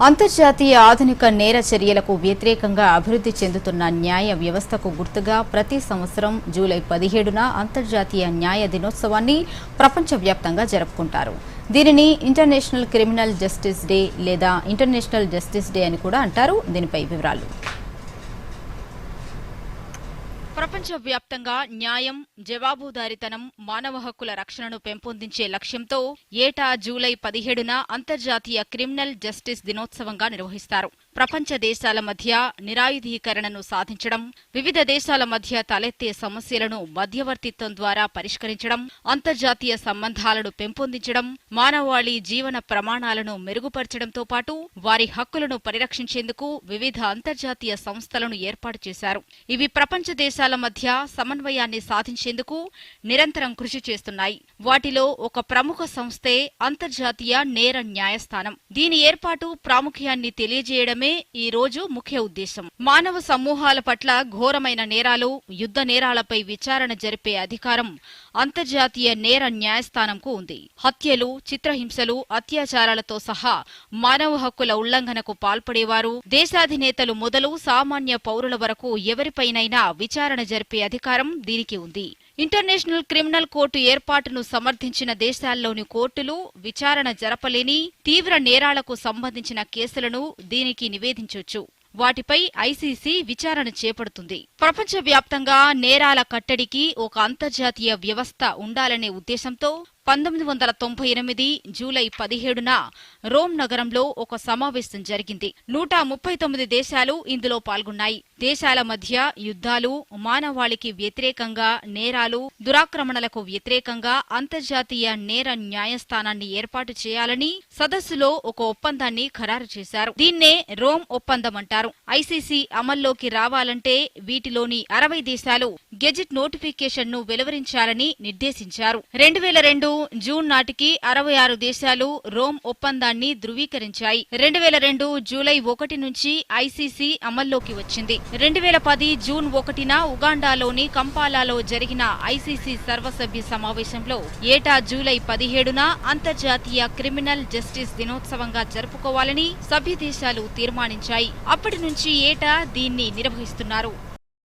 అంతర్జాతీయ ఆధునిక నేర చర్యలకు వ్యతిరేకంగా అభివృద్ధి చెందుతున్న న్యాయ వ్యవస్థకు గుర్తుగా ప్రతి సంవత్సరం జూలై పదిహేడున అంతర్జాతీయ న్యాయ దినోత్సవాన్ని ప్రపంచవ్యాప్తంగా జరుపుకుంటారు. దీనిని ఇంటర్నేషనల్ క్రిమినల్ జస్టిస్ డే లేదా ఇంటర్నేషనల్ జస్టిస్ డే అని కూడా అంటారు. దీనిపై వివరాలు. ప్రపంచవ్యాప్తంగా న్యాయం జవాబుదారితనం మానవ హక్కుల రక్షణను పెంపొందించే లక్ష్యంతో ఏటా జూలై పదిహేడున అంతర్జాతీయ క్రిమినల్ జస్టిస్ దినోత్సవంగా నిర్వహిస్తారు. ప్రపంచ దేశాల మధ్య నిరాయుధీకరణను సాధించడం వివిధ దేశాల మధ్య తలెత్తే సమస్యలను మధ్యవర్తిత్వం ద్వారా పరిష్కరించడం అంతర్జాతీయ సంబంధాలను పెంపొందించడం మానవాళి జీవన ప్రమాణాలను మెరుగుపరచడంతో పాటు వారి హక్కులను పరిరక్షించేందుకు వివిధ అంతర్జాతీయ సంస్థలను ఏర్పాటు చేశారు. ఇవి ప్రపంచ దేశాల మధ్య సమన్వయాన్ని సాధించేందుకు నిరంతరం కృషి చేస్తున్నాయి. వాటిలో ఒక ప్రముఖ సంస్థే అంతర్జాతీయ నేర న్యాయస్థానం. దీని ఏర్పాటు ప్రాముఖ్యాన్ని తెలియజేయడమే ఈ రోజు ముఖ్య ఉద్దేశం. మానవ సమూహాల పట్ల ఘోరమైన నేరాలు యుద్ధ నేరాలపై విచారణ జరిపే అధికారం అంతర్జాతీయ నేర న్యాయస్థానంకు ఉంది. హత్యలు చిత్రహింసలు అత్యాచారాలతో సహా మానవ హక్కుల ఉల్లంఘనకు పాల్పడేవారు దేశాధినేతలు మొదలు సామాన్య పౌరుల వరకు ఎవరిపైనైనా విచారణ జరిపే అధికారం దీనికి ఉంది. ఇంటర్నేషనల్ క్రిమినల్ కోర్టు ఏర్పాటును సమర్థించిన దేశాల్లోని కోర్టులు విచారణ జరపలేని తీవ్ర నేరాలకు సంబంధించిన కేసులను దీనికి నివేదించొచ్చు. వాటిపై ఐసీసీ విచారణ చేపడుతుంది. ప్రపంచవ్యాప్తంగా నేరాల కట్టడికి ఒక అంతర్జాతీయ వ్యవస్థ ఉండాలనే ఉద్దేశంతో పంతొమ్మిది వందల తొంభై ఎనిమిది జూలై పదిహేడున రోమ్ నగరంలో ఒక సమావేశం జరిగింది. నూట ముప్పై తొమ్మిది దేశాలు ఇందులో పాల్గొన్నాయి. దేశాల మధ్య యుద్ధాలు మానవాళికి వ్యతిరేకంగా నేరాలు దురాక్రమణలకు వ్యతిరేకంగా అంతర్జాతీయ నేర న్యాయస్థానాన్ని ఏర్పాటు చేయాలని సదస్సులో ఒక ఒప్పందాన్ని ఖరారు చేశారు. దీన్నే రోమ్ ఒప్పందం అంటారు ఐసీసీ అమల్లోకి రావాలంటే వీటిలోని అరవై దేశాలు గెజిట్ నోటిఫికేషన్ను వెలువరించాలని నిర్దేశించారు. రెండు వేల రెండు జూన్ నాటికి అరవై ఆరు దేశాలు రోమ్ ఒప్పందాన్ని ధృవీకరించాయి. రెండు వేల రెండు జూలై ఒకటి నుంచి ఐసీసీ అమల్లోకి వచ్చింది. రెండు వేల పది జూన్ ఒకటిన ఉగాండాలోని కంపాలాలో జరిగిన ఐసీసీ సర్వసభ్య సమావేశంలో ఏటా జూలై పదిహేడున అంతర్జాతీయ క్రిమినల్ జస్టిస్ దినోత్సవంగా జరుపుకోవాలని సభ్య దేశాలు తీర్మానించాయి. అప్పటి నుంచి ఏటా దీన్ని నిర్వహిస్తున్నారు.